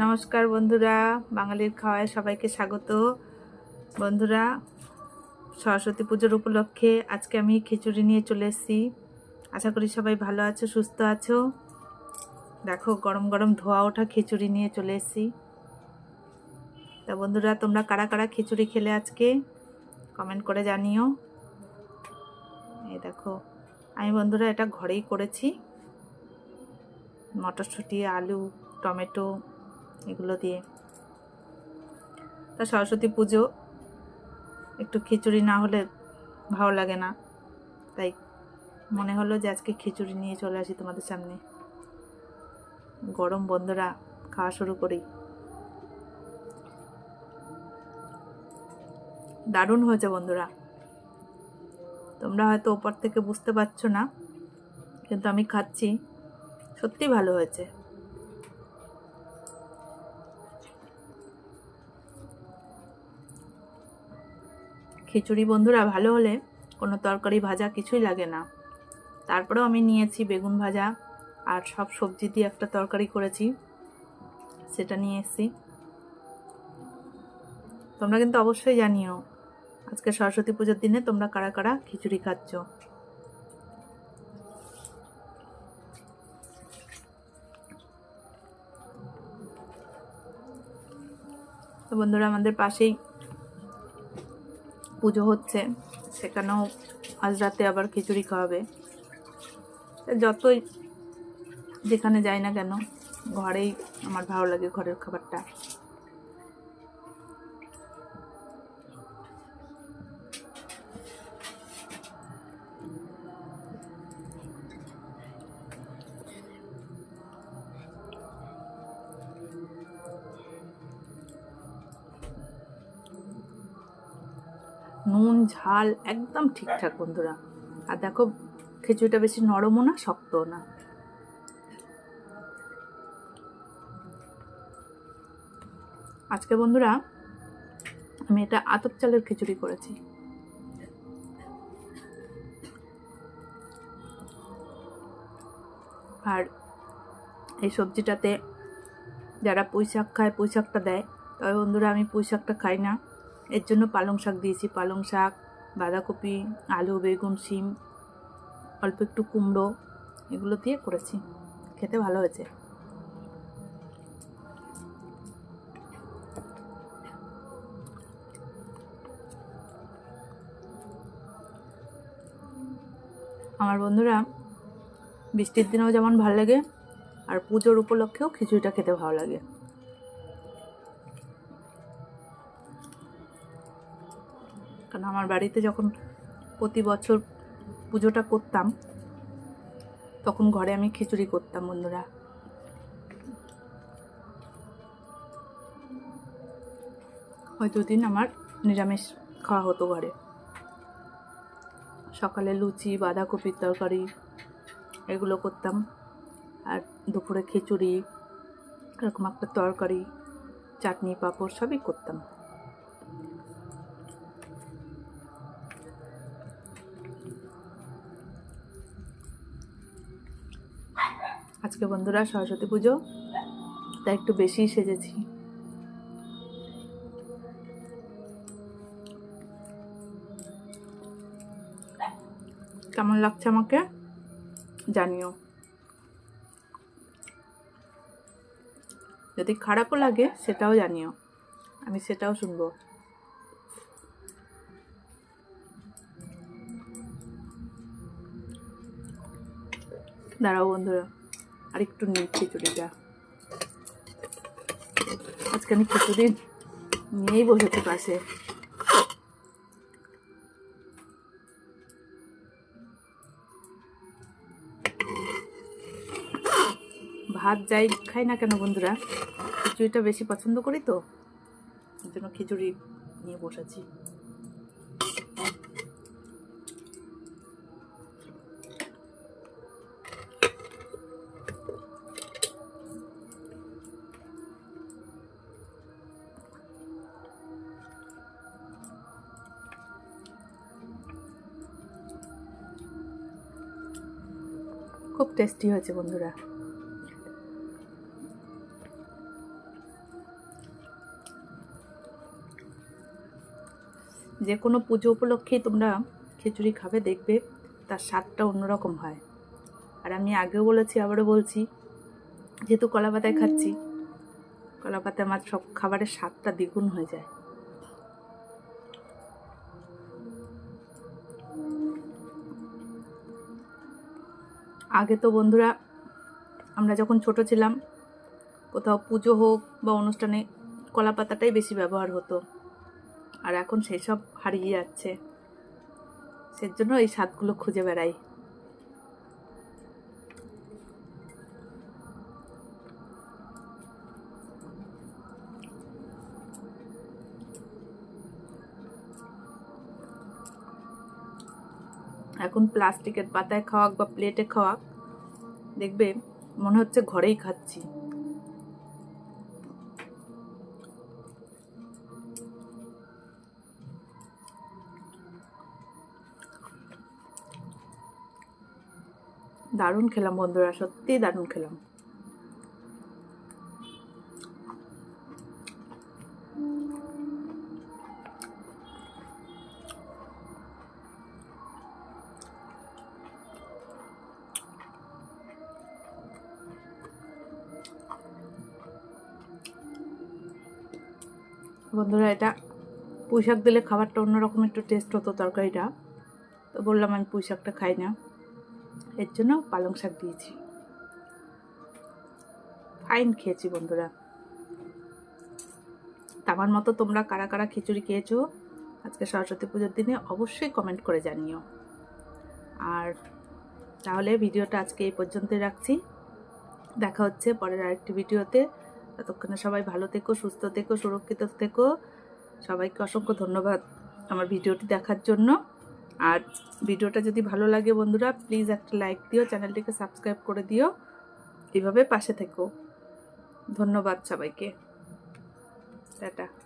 নমস্কার বন্ধুরা, বাঙালির খাওয়ায় সবাইকে স্বাগত। বন্ধুরা, সরস্বতী পুজোর উপলক্ষে আজকে আমি খিচুড়ি নিয়ে চলে এসেছি। আশা করি সবাই ভালো আছো, সুস্থ আছো? দেখো, গরম গরম ধোয়া ওঠা খিচুড়ি নিয়ে চলে এসেছি। তা বন্ধুরা, তোমরা কারা কারা খিচুড়ি খেলে আজকে? কমেন্ট করে জানিও। এই দেখো, আমি বন্ধুরা এটা ঘরেই করেছি। মটরশুঁটি, আলু, টমেটো এগুলো দিয়ে। তা সরস্বতী পুজো, একটু খিচুড়ি না হলে ভালো লাগে না। তাই মনে হলো যে আজকে খিচুড়ি নিয়ে চলে আসি তোমাদের সামনে। গরম বন্ধুরা খাওয়া শুরু করি। দারুণ হয়েছে বন্ধুরা। তোমরা হয়তো ওপর থেকে বুঝতে পারছ না, কিন্তু আমি খাচ্ছি। সত্যি ভালো হয়েছে। খিচুড়ি বন্ধুরা ভালো হলে কোনো তরকারি ভাজা কিছুই লাগে না। তারপরেও আমি নিয়েছি বেগুন ভাজা আর সব সবজি দিয়ে একটা তরকারি করেছি, সেটা নিয়ে এসেছি। তোমরা কিন্তু অবশ্যই জানিও, আজকে সরস্বতী পুজোর দিনে তোমরা কারা কারা খিচুড়ি খাচ্ছ। তো বন্ধুরা আমাদের পাশেই পুজো হচ্ছে, সেখানেও আজ রাতে আবার খিচুড়ি খাওয়াবে। যতই যেখানে যাই না কেন, ঘরেই আমার ভালো লাগে ঘরের খাবারটা। নুন, ঝাল একদম ঠিকঠাক বন্ধুরা। আর দেখো, খিচুড়িটা বেশি নরমও না, শক্তও না। আজকে বন্ধুরা, আমি এটা আতপ চালের খিচুড়ি করেছি। আর এই সবজিটাতে যারা পুঁই শাক খায় পুঁই শাকটা দেয়, তবে বন্ধুরা, আমি পুঁই শাকটা খাই না। এর জন্য পালং শাক দিয়েছি। পালং শাক, বাঁধাকপি, আলু, বেগুন, শিম, অল্প একটু কুমড়ো এগুলো দিয়ে করেছি। খেতে ভালো হয়েছে। আমার বন্ধুরা, বৃষ্টির দিনেও যেমন ভালো লাগে, আর পুজোর উপলক্ষেও খিচুড়িটা খেতে ভালো লাগে। কারণ আমার বাড়িতে যখন প্রতি বছর পুজোটা করতাম, তখন ঘরে আমি খিচুড়ি করতাম বন্ধুরা। ওই দুদিন আমার নিরামিষ খাওয়া হতো ঘরে। সকালে লুচি, বাঁধাকপির তরকারি, এগুলো করতাম। আর দুপুরে খিচুড়ি, এরকম একটা তরকারি, চাটনি, পাঁপড়, সবই করতাম। আজকে বন্ধুরা সরস্বতী পুজো তাই একটু বেশিই সেজেছি। কেমন লাগছে আমাকে? জানিও। যদি খারাপও লাগে, সেটাও জানিও। আমি সেটাও শুনব। দাঁড়াও বন্ধুরা। আর একটু নিই খিচুড়িটা আজকে আমি খিচুড়ি নিয়েই বসেছি পাশে। ভাত যাই খাই না কেন বন্ধুরা? খিচুড়িটা বেশি পছন্দ করি তো। জন্য খিচুড়ি নিয়ে বসেছি। খুব টেস্টি হয়েছে, বন্ধুরা। যে কোনো পুজো উপলক্ষেই তোমরা খিচুড়ি খাবে, দেখবে তার স্বাদটা অন্যরকম হয়। আর আমি আগেও বলেছি, আবারও বলছি, যেহেতু কলা পাতায় খাচ্ছি কলা পাতায় আমার সব খাবারের স্বাদটা দ্বিগুণ হয়ে যায়। আগে তো বন্ধুরা আমরা যখন ছোট ছিলাম, কোথাও পুজো হোক বা অনুষ্ঠানে কলা পাতাটাই বেশি ব্যবহার হতো। আর এখন সেই সব হারিয়ে যাচ্ছে। সেজন্য এই স্বাদগুলো খুঁজে বেড়াই। এখন প্লাস্টিকের পাতায় খাওয়াক বা প্লেটে খাওয়াক দেখবে মনে হচ্ছে ঘরেই খাচ্ছি। দারুণ খেলাম বন্ধুরা, সত্যিই দারুণ খেলাম। বন্ধুরা, এটা পুঁই শাক দিলে খাবারটা অন্যরকম একটু টেস্ট হতো তরকারিটা। তো বললাম, আমি পুঁই শাকটা খাই না। এর জন্য পালং শাক দিয়েছি। ফাইন খেয়েছি বন্ধুরা। আমার মতো তোমরা কারা কারা খিচুড়ি খেয়েছো আজকে সরস্বতী পুজোর দিনে অবশ্যই কমেন্ট করে জানিও। আর তাহলে ভিডিওটা আজকে এই পর্যন্তই রাখছি। দেখা হচ্ছে পরের আরেকটি ভিডিওতে। ততক্ষণে সবাই ভালো থেকো, সুস্থ থেকো, সুরক্ষিত থেকো। সবাইকে অসংখ্য ধন্যবাদ আমার ভিডিওটি দেখার জন্য। আর ভিডিওটা যদি ভালো লাগে বন্ধুরা প্লিজ একটা লাইক দিও চ্যানেলটিকে সাবস্ক্রাইব করে দিও। এভাবে পাশে থেকো। ধন্যবাদ সবাইকে। টাটা।